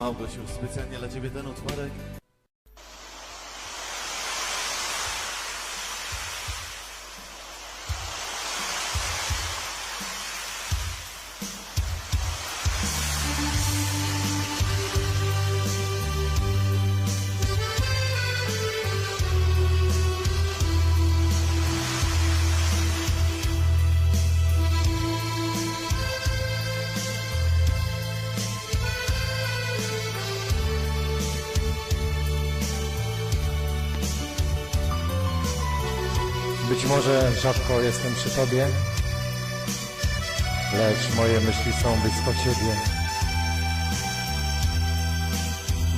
Małgosiu, specjalnie dla Ciebie ten utworek. Być może rzadko jestem przy Tobie, lecz moje myśli są blisko Ciebie.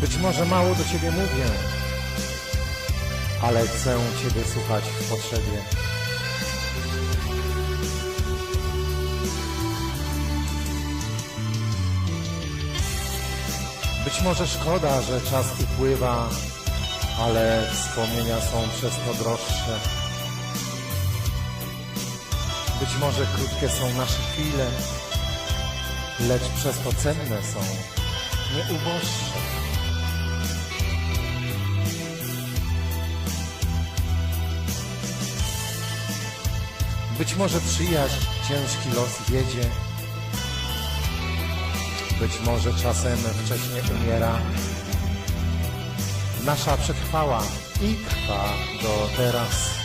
Być może mało do Ciebie mówię, ale chcę Ciebie słuchać w potrzebie. Być może szkoda, że czas upływa, ale wspomnienia są przez to droższe. Być może krótkie są nasze chwile, lecz przez to cenne są, nie uboższe. Być może przyjaźń ciężki los wiedzie, być może czasem wcześnie umiera. Nasza przetrwała i trwa do teraz.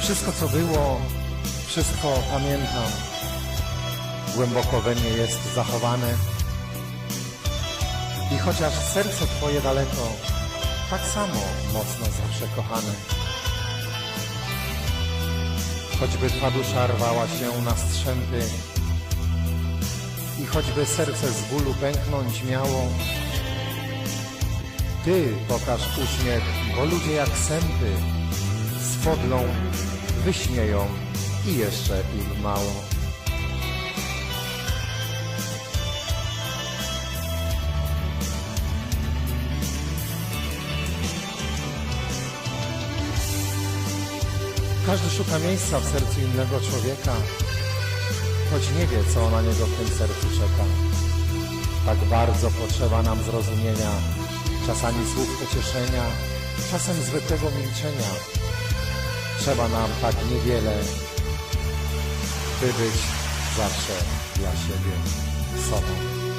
Wszystko, co było, wszystko pamiętam. Głęboko we mnie jest zachowane. I chociaż serce Twoje daleko, tak samo mocno zawsze kochane. Choćby Twa dusza rwała się na strzępy i choćby serce z bólu pęknąć miało, Ty pokaż uśmiech, bo ludzie jak sępy swodlą, wyśmieją i jeszcze im mało. Każdy szuka miejsca w sercu innego człowieka, choć nie wie, co na niego w tym sercu czeka. Tak bardzo potrzeba nam zrozumienia, czasami słów pocieszenia, czasem zwykłego milczenia. Trzeba nam tak niewiele, by być zawsze dla siebie sobą.